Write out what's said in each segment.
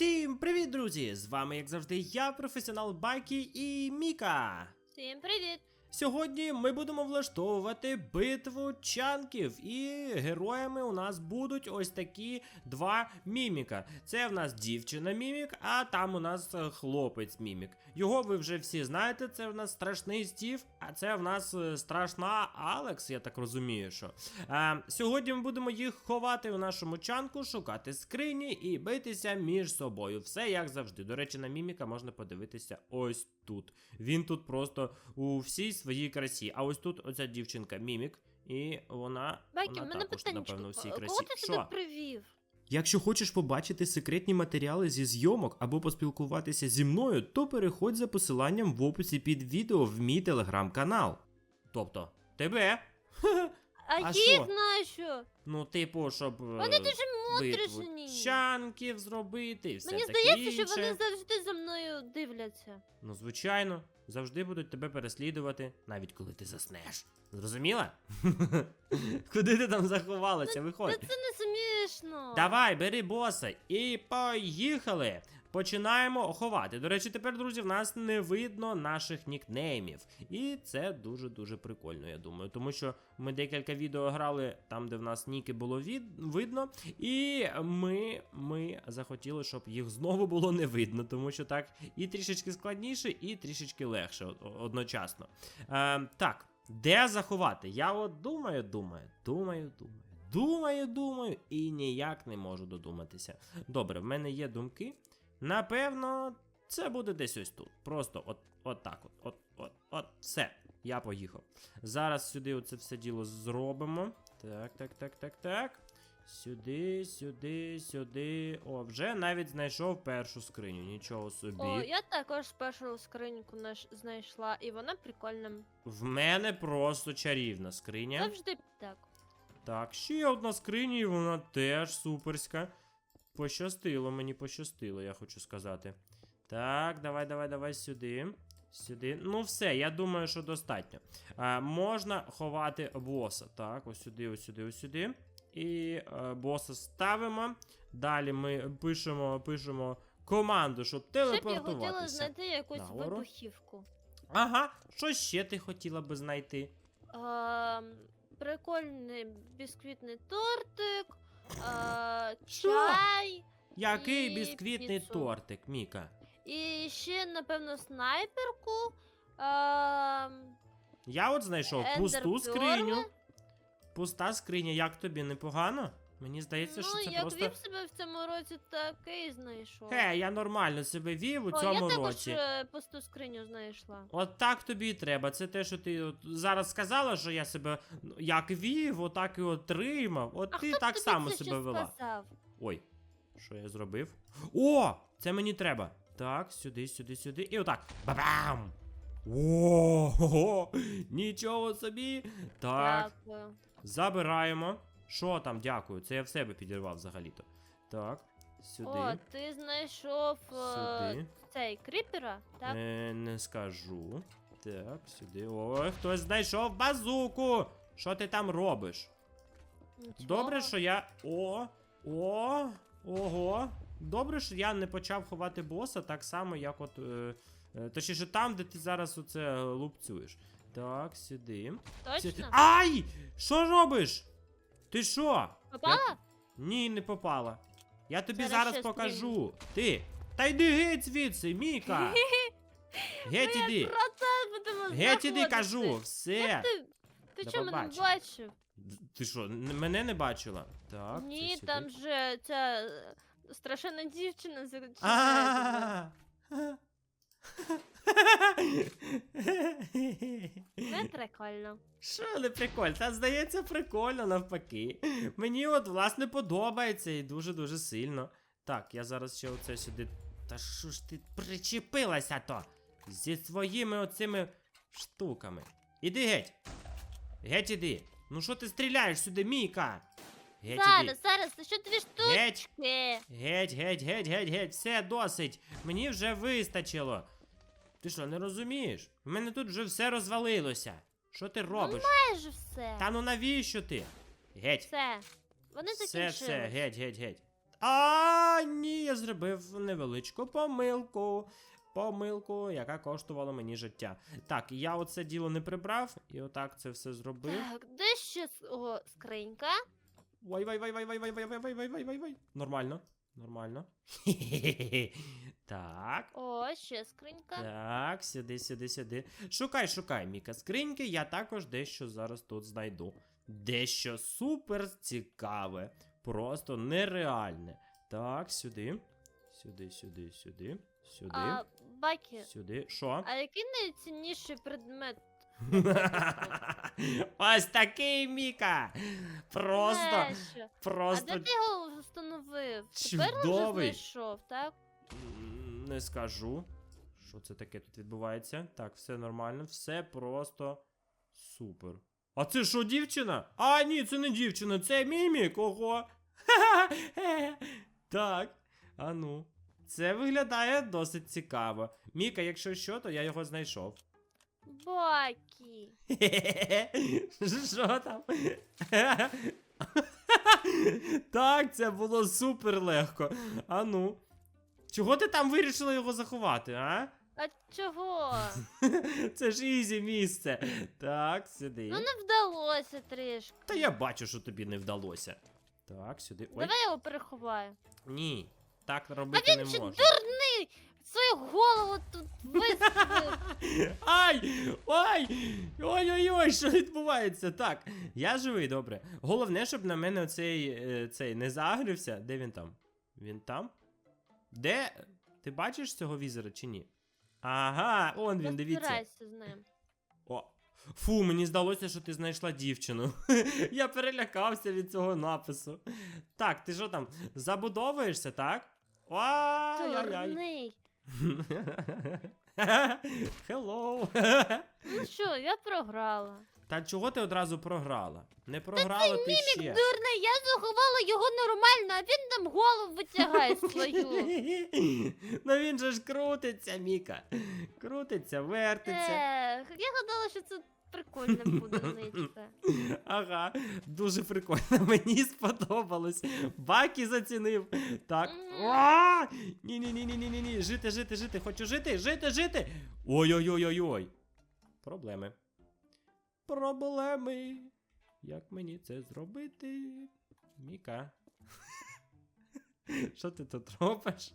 Всім привіт, друзі! З вами, як завжди, я, професіонал Байки і Міка. Всім привіт! Сьогодні ми будемо влаштовувати битву чанків, і героями у нас будуть ось такі два міміка. Це в нас дівчина мімік, а там у нас е, хлопець мімік. Його ви вже всі знаєте. Це в нас страшний Стів, а це в нас е, страшна Алекс, я так розумію. що. Е, сьогодні ми будемо їх ховати у нашому чанку, шукати скрині і битися між собою. Все як завжди. До речі, на міміка можна подивитися ось тут. Він тут просто у всій своїй красі. А ось тут оця дівчинка мімік, і вона, Байки, вона мене також, напевно, у всій красі. Кого ти сюди Що? привів? Якщо хочеш побачити секретні матеріали зі зйомок або поспілкуватися зі мною, то переходь за посиланням в описі під відео в мій телеграм-канал. Тобто, тебе? А, А їх що? Ну, типу, щоб. Вони дуже битву чанків зробити, все Мені таке здається, що інше. вони завжди за мною дивляться. Ну, звичайно, завжди будуть тебе переслідувати, навіть коли ти заснеш. Зрозуміла? Куди ти там заховалася? Та Виходь. це не смішно. Давай, бери боса і поїхали. Починаємо ховати. До речі, тепер, друзі, в нас не видно наших нікнеймів. І це дуже-дуже прикольно, я думаю. Тому що ми декілька відео грали там, де в нас ніки було від... видно. І ми, ми захотіли, щоб їх знову було не видно, тому що так і трішечки складніше, і трішечки легше одночасно. Е, так, де заховати? Я от думаю, думаю, думаю, думаю. Думаю, думаю, і ніяк не можу додуматися. Добре, в мене є думки. Напевно, це буде десь ось тут. Просто от, от так от, от, от, от, все. Я поїхав. Зараз сюди оце все діло зробимо. Так, так, так, так, так. Сюди, сюди, сюди. О, вже навіть знайшов першу скриню. Нічого собі. О, я також першу скриньку наш знайшла, і вона прикольна. В мене просто чарівна скриня. Завжди так. Так, ще одна скриня, і вона теж суперська. Пощастило, мені пощастило, я хочу сказати. Так, давай, давай, давай сюди. Сюди. Ну, все, я думаю, що достатньо. А, можна ховати боса. Так, ось сюди, ось сюди, ось сюди. І е, боса ставимо. Далі ми пишемо, пишемо команду, щоб Ще б я хотіла знайти якусь Нагору. вибухівку. Ага, що ще ти хотіла би знайти? А, прикольний бісквітний тортик. А, Що? Який І бісквітний піцу. тортик, Міка? І ще, напевно, снайперку. А, Я от знайшов пусту ендерперли. скриню. Пуста скриня, як тобі непогано? Мені здається, ну, що це як просто. вів себе в цьому році, такий знайшов. Хе, я нормально себе вів у О, цьому я також році. е, пусту скриню знайшла. От так тобі і треба. Це те, що ти от зараз сказала, що я себе ну, як вів, отак і отримав. От ти хто так тобі само це себе вела. сказав? Ой, що я зробив? О! Це мені треба. Так, сюди, сюди, сюди. І отак. Бабам! О, нічого собі. Так, Дякую. забираємо. Що там, дякую. Це я в себе підірвав взагалі-то. Так, сюди. О, ти знайшов е, Сюди. цей кріпера, так? Е, не скажу. Так, сюди. Ой, хтось знайшов базуку. Що ти там робиш? Нічого. Добре, що я. О! О! Ого! Добре, що я не почав ховати боса так само, як от. Е, е, точніше, там, де ти зараз оце е, лупцюєш. Так, сюди. Сюди. Ай! Що робиш? Ти що? Попала? Ні, не попала. Я тобі Зараз зараз покажу. Ти. Та йди геть звідси, Міка. Геть Ну, іди. Це будемо Геть іди, кажу, все. Ти, ти До що, мене бачив? Ти що, н- мене не бачила? Так. Ні, це сюди. там же ця е, страшенна дівчина зачинається. А. Не прикольно. Що не прикольно? Та здається, прикольно навпаки. Мені от власне подобається і дуже-дуже сильно. Так, я зараз ще оце сюди. Та що ж ти причепилася то? Зі своїми оцими штуками. Іди геть. Геть іди. Ну що ти стріляєш сюди, Міка? Геть іди. Зараз, що дві штучки? Геть. Геть, геть, геть, геть, геть, все досить. Мені вже вистачило. Ти що, не розумієш? У мене тут вже все розвалилося. Що ти робиш? Майже все. Та ну навіщо ти? Геть. Все. Вони Все, закінчили. все, геть, геть, геть. А, ні, я зробив невеличку помилку. Помилку, яка коштувала мені життя. Так, я оце діло не прибрав, і отак це все зробив. Так, де ще с- о, скринька? Вай, вай, вай, вай, вай, вай, вай, вай, вай, вай, вай, вай, вай. Нормально. Нормально. Хе-хе-хе. Так. О, ще скринька. Так, сюди, сюди, сюди. Шукай, шукай, Міка, скриньки, я також дещо зараз тут знайду. Дещо супер цікаве. Просто нереальне. Так, сюди. Сюди, сюди, сюди. Сюди. А, Бакі, Сюди. Що? а який найцінніший предмет? Ось такий Міка. Просто, Нащо? А де ти його встановив? Тепер вже знайшов, так? Не скажу. Що це таке тут відбувається? Так, все нормально, все просто супер. А це що, дівчина? А, ні, це не дівчина, це мімік, ого. Так, а ну. Це виглядає досить цікаво. Міка, якщо що, то я його знайшов. Бакі. Що там? Так, це було супер легко. А ну. Чого ти там вирішила його заховати, а? А чого? Це ж ізі місце. Так, сюди. Ну не вдалося трішки. Та я бачу, що тобі не вдалося. Так, сюди. Ой, Давай я його переховаю. ні. Так робити не Він ще можна. дурний! Свою голову тут виставив. Ай! Ой! Ой-ой-ой, що відбувається? Так, я живий, добре. Головне, щоб на мене оцей е, цей не загрився. Де він там? Він там? Де? Ти бачиш цього візера чи ні? Ага, он він, дивіться. З ним. О. Фу, мені здалося, що ти знайшла дівчину. Я перелякався від цього напису. Так, ти що там, забудовуєшся, так? Ай-яй-яй. Дурний. Hello. Ну що, я програла. Та чого ти одразу програла? Не програла ти ще. Дурний, я заховала його нормально, а він там голову витягає свою. ну він же ж крутиться, Міка. Крутиться, вертиться. Ех, я гадала, що це прикольно буде. Ага, дуже прикольно. Мені сподобалось. Бакі зацінив. Так. Ні-ні-ні-ні-ні-ні. Жити, жити, жити. Хочу жити, жити, жити. Ой-ой-ой-ой-ой. Проблеми. Проблеми. Як мені це зробити? Міка. Що ти тут робиш?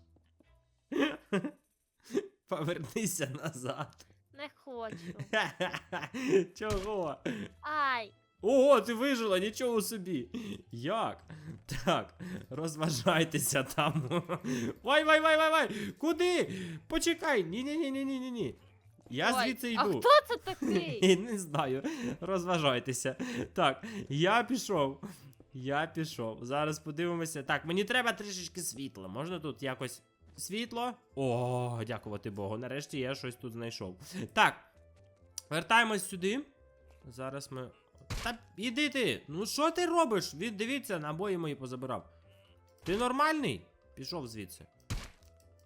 Повернися назад. Не хочу. Чого? Ай, Ого, ти вижила, нічого собі. Як? Так, розважайтеся там. Вай, вай, вай, вай, вай! Куди? Почекай! Ні-ні-ні-ні-ні-ні. Я ой, звідси А йду. хто це такий? Не знаю. Розважайтеся. Так, я пішов. Я пішов. Зараз подивимося. Так, мені треба трішечки світла. Можна тут якось світло? О, дякувати Богу. Нарешті я щось тут знайшов. Так. Вертаємось сюди. Зараз ми. Та іди ти! Ну що ти робиш? Від, дивіться, набої мої позабирав. Ти нормальний? Пішов звідси.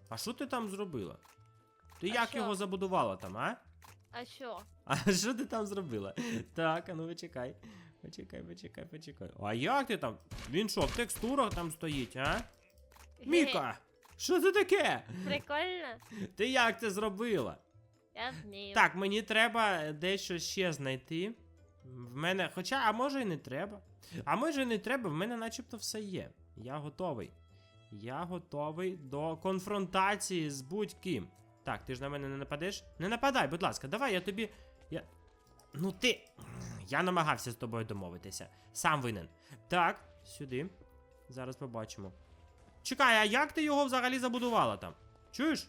А що ти там зробила? Ти А як що? його забудувала там, а? А що? А що ти там зробила? Так, а ну почекай. Почекай, почекай, почекай. А як ти там? Він що, в текстурах там стоїть, а? Міка! Що це таке? Прикольно? Ти як це зробила? Я вмію. Так, мені треба дещо ще знайти. В мене. Хоча, а може і не треба. А може і не треба, в мене начебто все є. Я готовий. Я готовий до конфронтації з будь-ким. Так, ти ж на мене не нападеш? Не нападай, будь ласка, давай я тобі. Я. Ну ти. Я намагався з тобою домовитися. Сам винен. Так, сюди. Зараз побачимо. Чекай, а як ти його взагалі забудувала там? Чуєш?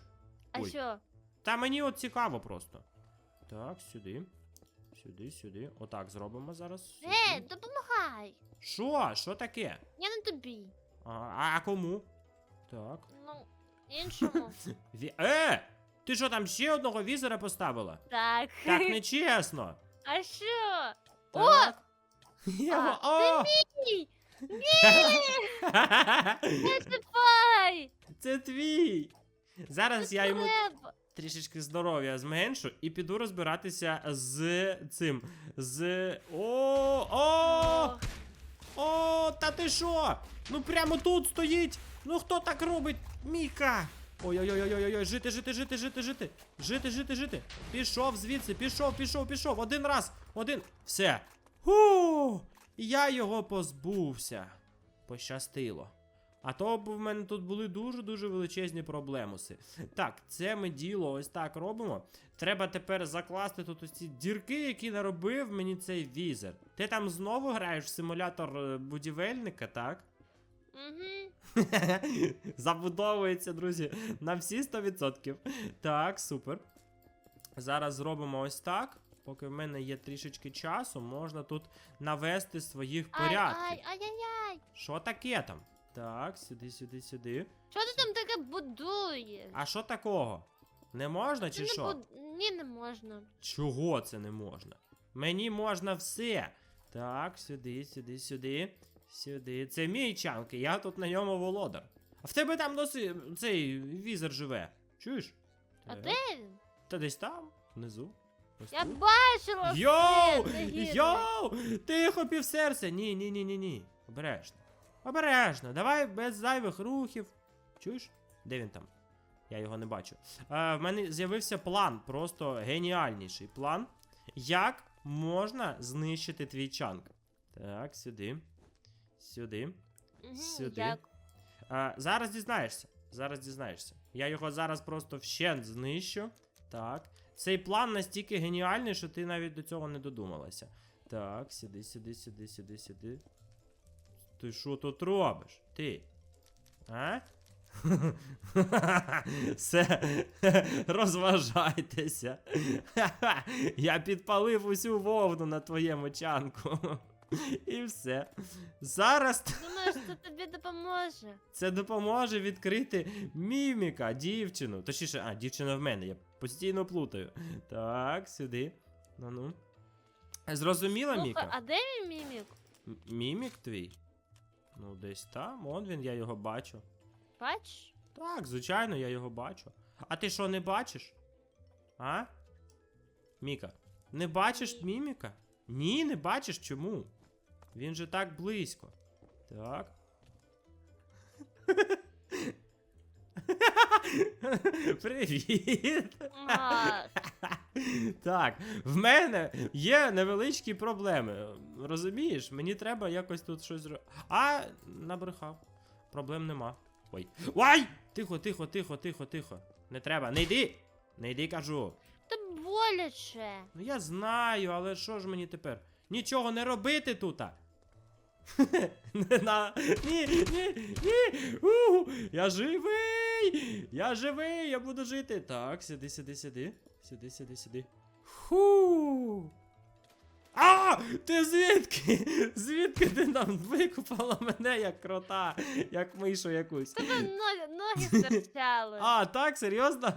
А Ой. що? Та мені от цікаво просто. Так, сюди. Сюди, сюди. Отак зробимо зараз. Сюди. Е, допомагай. Що? Що таке? Я не тобі. А, а кому? Так. Ну, іншому. Ві... Е! Ти що там ще одного візера поставила? Так. Так нечесно. А що? Так. Я... А, О! Ні! Не чіпай! Це твій. Зараз я йому Треба. трішечки здоров'я зменшу і піду розбиратися з цим. З. О! О! О, та ти що? Ну прямо тут стоїть. Ну хто так робить? Міка! Ой-ой-ой-ой-ой, жити, жити, жити, жити, жити. Жити, жити, жити. Пішов звідси, пішов, пішов, пішов. Один раз, один. Все. Ху! Я його позбувся. Пощастило. А то б в мене тут були дуже-дуже величезні проблемуси. Так, це ми діло ось так робимо. Треба тепер закласти тут ось ці дірки, які наробив мені цей візер. Ти там знову граєш в симулятор е, будівельника, так? Угу. Забудовується, друзі, на всі 100%. Так, супер. Зараз зробимо ось так. Поки в мене є трішечки часу, можна тут навести своїх порядків. ай, ай-яй-яй. Що таке там? Так, сюди, сюди, сюди. Що ти там таке будуєш? А що такого? Не можна чи не що? буд- Ні, не можна. Чого це не можна? Мені можна все. Так, сюди, сюди, сюди, сюди. Це мій чанк, і я тут на ньому володар. А в тебе там досі цей візер живе. Чуєш? А де він? Та десь там, внизу. Ось Я тут. бачила Йоу! все. Йоу! Тихо, півсерця! Ні, ні, ні, ні, ні. Обережно. Обережно. Давай без зайвих рухів. Чуєш? Де він там? Я його не бачу. А, в мене з'явився план, просто геніальніший план. Як можна знищити твій чанк? Так, сюди. Сюди. Мгм, Сюди. Як? А, зараз дізнаєшся. Зараз дізнаєшся. Я його зараз просто вщент знищу. Так. Цей план настільки геніальний, що ти навіть до цього не додумалася. Так, сюди, сюди, сюди, сюди, сюди. Ти що тут робиш? Ти? А? Все, розважайтеся. Я підпалив усю вовну на твоєму чанку. І все. Зараз Думаєш, це тобі допоможе? це допоможе відкрити міміка, дівчину. Точніше, а, дівчина в мене, я постійно плутаю. Так, сюди. Ну ну. Зрозуміла, Слухай, Міка? а де він мімік? М- Мімік твій? Ну, десь там, он він, я його бачу. Бачиш? Так, звичайно, я його бачу. А ти що, не бачиш? А? Міка, не бачиш міміка? Ні, не бачиш чому? Він же так близько. Так. Привіт! А, Так, в мене є невеличкі проблеми. Розумієш, мені треба якось тут щось зробити. А, набрехав. Проблем нема. Ой. Ой! Тихо, тихо, тихо, тихо, тихо. Не треба. Не йди! Не йди, кажу. Та боляче. Ну я знаю, але що ж мені тепер? Нічого не робити тут. Не на. Ні, ні, ні. У, я живий! Я живий, я буду жити. Так, сиди, сиди, сиди. Сиди, сиди, сиди. Ху. А! Ти звідки? Звідки ти нам викупала мене як крота, як мишу якусь? Тебе ноги, ноги стирчали. А, так, серйозно?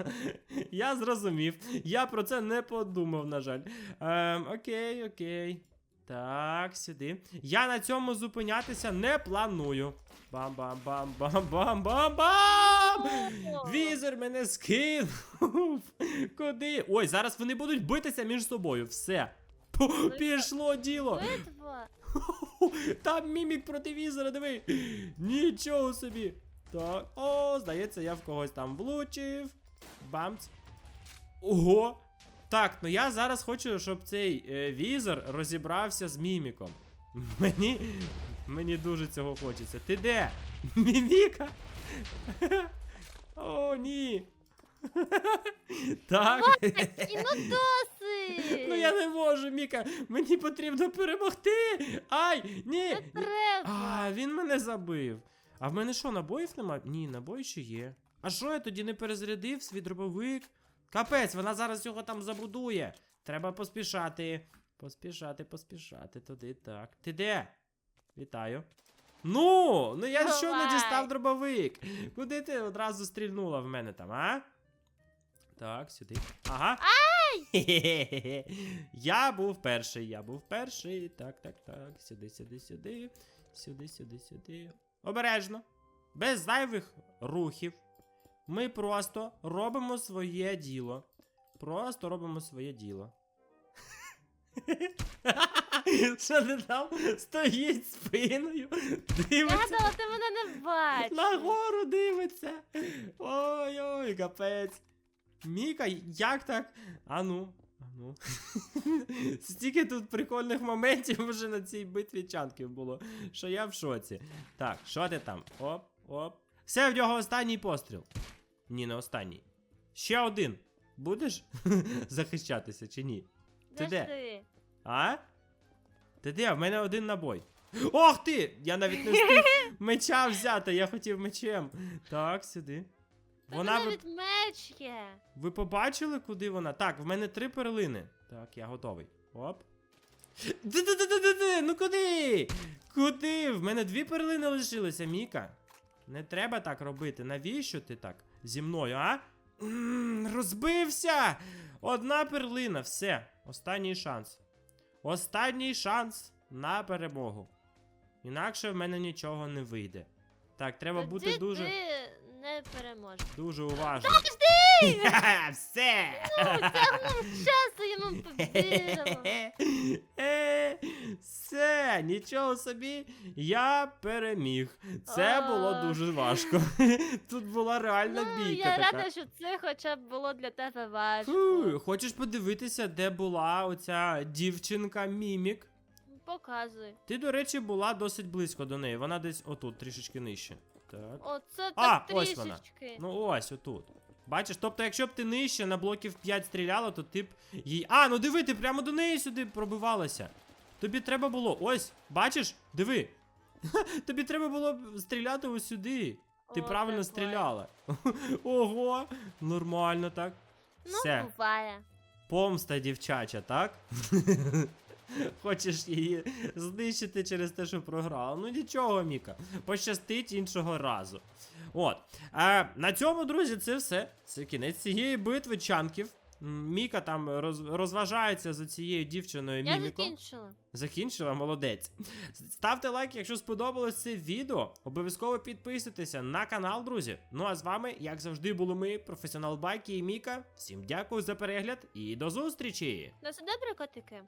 Я зрозумів. Я про це не подумав, на жаль. Ем, окей, окей. Так, сюди. Я на цьому зупинятися не планую. Бам-бам-бам-бам-бам-бам-бам! Візер мене скинув. Куди? Ой, зараз вони будуть битися між собою. Все. Пішло діло. Там мімік проти візера, диви. Нічого собі. Так. О, здається, я в когось там влучив. Бамц. Ого. Так, ну я зараз хочу, щоб цей е, візер розібрався з міміком. Мені. Мені дуже цього хочеться. Ти де? Міміка? О, ні. Так. І ну досить. Ну я не можу, Міка. Мені потрібно перемогти. Ай, ні. Не треба. А, він мене забив. А в мене що, набоїв нема? Ні, набої ще є. А що я тоді не перезарядив свій дробовик? Капець, вона зараз його там забудує. Треба поспішати. Поспішати, поспішати туди, так. Ти де? Вітаю. Ну, ну я що не дістав дробовик? Куди ти одразу стрільнула в мене там, а? Так, сюди. Ага. Ай! Я був перший, я був перший. Так, так, так. Сюди, сюди, сюди. Сюди, сюди, сюди. Обережно. Без зайвих рухів. Ми просто робимо своє діло. Просто робимо своє діло. Що ти там стоїть спиною, дивиться гадала, ти мене не бачиш. нагору дивиться. Ой-ой, капець. Міка, як так? Ану, ану. Стільки тут прикольних моментів вже на цій битві чанків було, що я в шоці. Так, що ти там? Оп, оп. Все, в нього останній постріл. Ні, не останній. Ще один. Будеш захищатися чи ні? Ти Де? А? Ти де? В мене один набой. Ох ти! Я навіть не встиг меча взяти, я хотів мечем. Так, сюди. Вона ви, навіть меч є. ви побачили, куди вона? Так, в мене три перлини. Так, я готовий. Оп. Ну куди? Куди? В мене дві перлини лишилися, Міка. Не треба так робити. Навіщо ти так зі мною, а? М, розбився! Одна перлина, все. Останній шанс. Останній шанс на перемогу. Інакше в мене нічого не вийде. Так, треба Тоді бути дуже, ти не переможеш. дуже уважним. Все! Часто йому повірила. Е, Все, нічого собі, я переміг. Це було дуже важко. Тут була реальна Ну, бійка. я така. рада, що це хоча б було для тебе важко. Фу, хочеш подивитися, де була оця дівчинка Мімік? Показуй. Ти, до речі, була досить близько до неї. Вона десь отут, трішечки нижче. Так. Оце А, так ось вона. трішечки. Ну ось отут. Бачиш, тобто, якщо б ти нижче на блоків 5 стріляла, то ти б їй. А, ну диви, ти прямо до неї сюди пробивалася. Тобі треба було. Ось, бачиш? Диви. Тобі треба було стріляти ось сюди. Ти О, правильно прикольно. стріляла. Ого, нормально так. Ну, Все, буває. помста дівчача, так? Хочеш її знищити через те, що програла. Ну нічого, Міка. Пощастить іншого разу. От. А, на цьому, друзі, це все. Це кінець цієї битви чанків. Міка там роз, розважається за цією дівчиною Я Міміком. закінчила. Закінчила, молодець. Ставте лайк, якщо сподобалось це відео. Обов'язково підписуйтеся на канал, друзі. Ну а з вами, як завжди, були ми, професіонал Байки і Міка. Всім дякую за перегляд і до зустрічі! На все добре, котики.